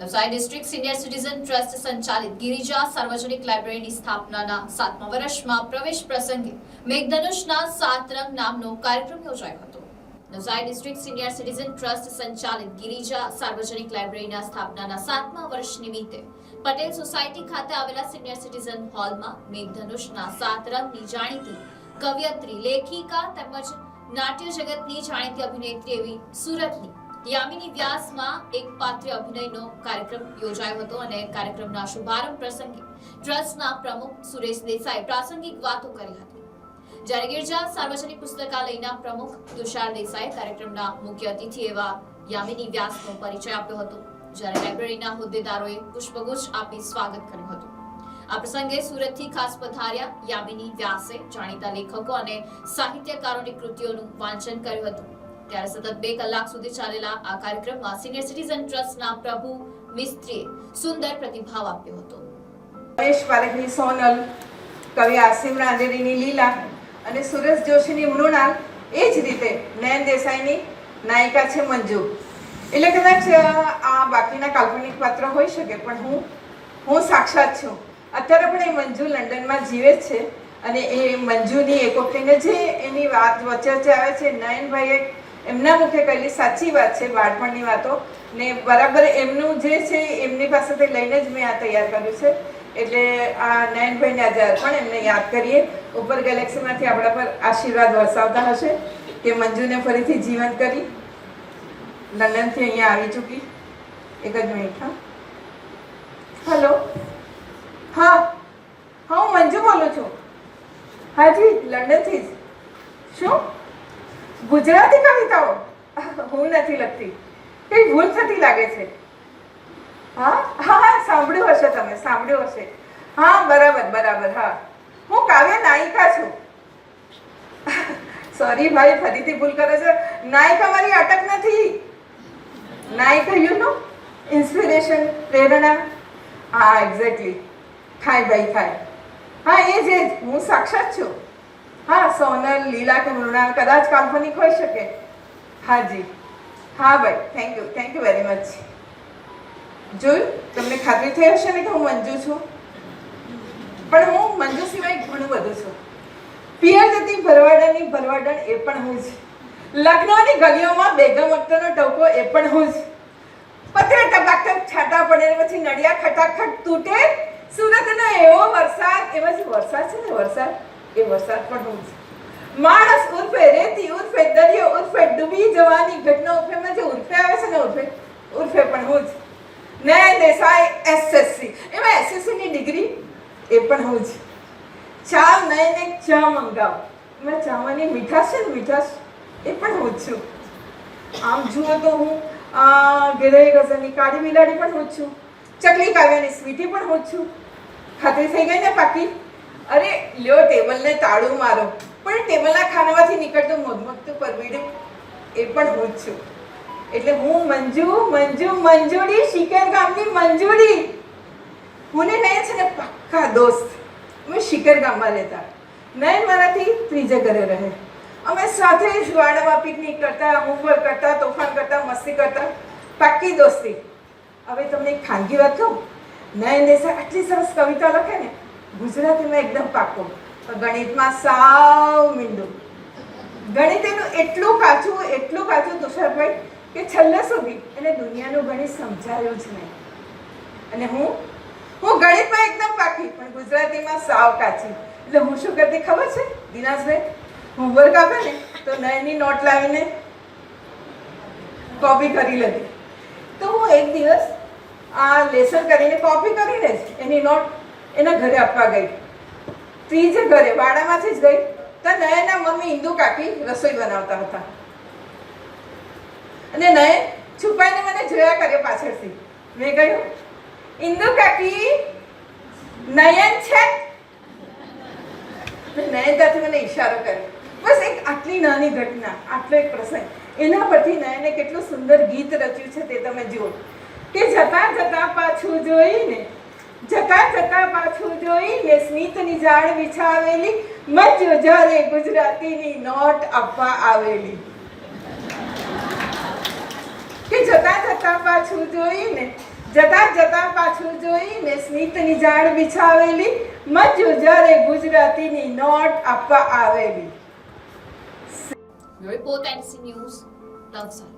Navsari district senior citizen trust સંચાલિત ગિરિજા સાર્વજનિક લાઇબ્રેરીની સ્થાપનાના સાતમા વર્ષમાં પ્રવેશ પ્રસંગે મેઘધનુષના સાત રંગ નામનો કાર્યક્રમ યોજાયો હતો. Navsari district senior citizen trust સંચાલિત ગિરિજા સાર્વજનિક લાઇબ્રેરીના સ્થાપનાના સાતમા વર્ષ નિમિત્તે પટેલ સોસાયટી ખાતે આવેલા સિનિયર સિટીઝન હોલમાં મેઘધનુષના સાત રંગની જાણીતી કવિયત્રી, લેખિકા તેમજ નાટ્ય જગતની જાણીતી અભિનેત્રી એવી સુરતની યામિની વ્યાસમાં એક પાત્રી અભિનયનો કાર્યક્રમ યોજાયો હતો અને કાર્યક્રમના શુભારંભ પ્રસંગે ટ્રસ્ટના પ્રમુખ સુરેશ દેસાઈ પ્રાસંગિક વાતો કરી હતી. જ્યારે ગિરજા સાર્વજનિક પુસ્તકાલયના પ્રમુખ તુષાર દેસાઈ કાર્યક્રમના મુખ્ય અતિથિ એવા યામિની વ્યાસનો પરિચય આપ્યો હતો, જ્યારે લાઇબ્રેરીના હોદ્દેદારોએ પુષ્પગુચ્છ આપી સ્વાગત કર્યું હતું. આ પ્રસંગે સુરતથી ખાસ પધાર્યા યામિની વ્યાસે જાણીતા લેખકો અને સાહિત્યકારોની કૃતિઓનું વાંચન કર્યું હતું. ત્યારે સતત બે કલાક સુધી ચાલેલા આ કાર્યક્રમમાં સિનિયર સિટીઝન ટ્રસ્ટના પ્રભુ મિસ્ત્રીએ સુંદર પ્રતિભાવ આપ્યો હતો. મહેશ પારેખની સોનલ, કવિ આસિમ રાંદેરીની લીલા અને સુરેશ જોશીની મૃણાલ, એ જ રીતે નયન દેસાઈની નાયિકા છે મંજુ. એટલે કદાચ આ બાકીના કાલ્પનિક પાત્ર હોઈ શકે, પણ હું હું સાક્ષાત છું. અત્યારે પણ એ મંજુ લંડનમાં જીવે છે અને એ મંજુની એકોકીને જે એની વાત વચ્ચે વચ્ચે આવે છે, નયનભાઈએ એમના મુખે કહેલી, સાચી વાત છે બાળપણની વાતો. ને બરાબર એમનું જે છે એમની પાસેથી લઈને જ મેં આ તૈયાર કર્યું છે. એટલે આ નયનભાઈને આજે અર્પણ એમને યાદ કરીએ. ઉપર ગેલેક્સીમાંથી આપણા પર આશીર્વાદ વરસાવતા હશે કે મંજુને ફરીથી જીવંત કરી. લંડનથી અહીંયા આવી ચૂકી. એક જ મિનિટ, હા. હલો હા. હા, હું મંજુ બોલું છું. હાજી, લંડનથી જ. શું? ગુજરાતી કવિતાઓ? હું નથી લખતી. કઈ ભૂલ થતી લાગે છે? હા? હા હા સાંભળ્યું હશે તમે, સાંભળ્યું હશે. હા, બરાબર બરાબર, હા. હું કાવ્ય નાયિકા છું. સોરી ભાઈ, ફરીથી ભૂલ કરે છે. નાયિકા મારી અટક નથી. નાયિકા યુ નો ઇન્સ્પિરેશન પ્રેરણા. હા એક્ઝેક્ટલી થાય, ભાઈ, થાય. હા એ જ. હું સાક્ષાત છું. હા, સોનલ લીલા કે મૃણાલ કદાચ કાલ્પનિક હોઈ શકે. હા જી. હા ભાઈ thank you thank you very much જોયું? તમને ખાતરી થઈ હશે ને કે હું મંજુ છું? પણ હું મંજુ સિવાય ઘણું બધું છું. પિયર જતી ભરવાડાની ભરવાડણ એ પણ હું જ. લખનૌની ગલીઓમાં બેગમ અખ્તરનો ટોકો એ પણ હું જ. પતરે ટપાટપ છાંટા પડે પછી નડિયા ખટાખટ તૂટે. સુરતનો એવો વરસાદ, એમાં વરસાદ છે ને વરસાદ? એ વરસાદ પણ હું જ માણસ ઉર્ફે રેતી, ઉર્ફે દરિયો, ઉર્ફે ડૂબી જવાની ઘટના ઉર્ફેમાં જે ઉર્ફે આવે છે ને ઉર્ફે ઉર્ફે પણ હું જ. નયન દેસાઈ એસએસસી, એમાં એસએસસી ની ડિગ્રી એ પણ હું જ. ચા નયન ચા મંગાવ. એમાં ચાવાની મીઠાશ છે ને મીઠાશ એ પણ હું છું. આમ જુઓ તો હું ગેરે ગઝલની કાળી બિલાડી પણ હું છું. ચકલી કાવ્યની સ્વીટી પણ હું છું. ખાતરી થઈ ગઈ ને પાકી? અરે, લ્યો ટેબલને તાળું મારો. પણ ટેબલના ખાનામાંથી નીકળતું મોધમકતું પરવીડું એ પણ હું જ છું. એટલે હું મંજુ મંજુ, મંજુડી શિકર ગામની મંજુડી. હું ને નયન છે ને પક્કા દોસ્ત. અમે શિકર ગામમાં રહેતા. નયન મારાથી ત્રીજે ઘરે રહે. અમે સાથે જ પિકનિક કરતા હોમવર્ક કરતા, તોફાન કરતા, મસ્તી કરતા. પાક્કી દોસ્તી. હવે તમને એક ખાનગી વાત કહું? નયન દેસાઈ આટલી સરસ કવિતા લખે ને ગુજરાતીમાં એકદમ પાકો પણ ગણિતમાં સાવ મીંડો. ગણિત એનું એટલું કાચું એટલું કાચું તુષારભાઈ કે છેલ્લે સુધી એને દુનિયાનું ગણિત સમજાયું જ નહીં. અને હું? હું ગણિતમાં એકદમ પાકી, પણ ગુજરાતીમાં સાવ કાચી. એટલે હું શું કરતી ખબર છે? દિનાજભાઈ હોમવર્ક આપે ને, તો નયની નોટ લાવીને કોપી કરી લેતી. તો હું એક દિવસ આ લેસન કરીને કોપી કરીને જ એની નોટ એના ઘરે આપવા ગઈ. ત્રીજે ઘરે, વાડામાંથી જ ગઈ. તો નયના મમ્મી હિન્દુ કાકી રસોઈ બનાવતા હતા. અને નયન છુપાઈને મને જોયા કરે પાછળથી. મેં કહ્યું ઇન્દુ કાકી, નયન છે? નયન ત્યાંથી મને ઈશારો કર્યો. બસ એક આટલી નાની ઘટના, આટલો એક પ્રસંગ. એના પરથી નયને કેટલું સુંદર ગીત રચ્યું છે તે તમે જુઓ. કે જતા જતા પાછું જોઈને જતા જતા પાછું જોઈને સ્મિતની ઝાડ વિછાવેલી, મજો જ્યારે ગુજરાતીની નોટ આપવા આવેલી. કે જતા જતા પાછું જોઈને, જતા જતા પાછું જોઈ મેં સ્મિતની જાણ વિછાવેલી, મજો જ્યારે ગુજરાતીની નોટ આપવા આવેલી. Report NC news Navsari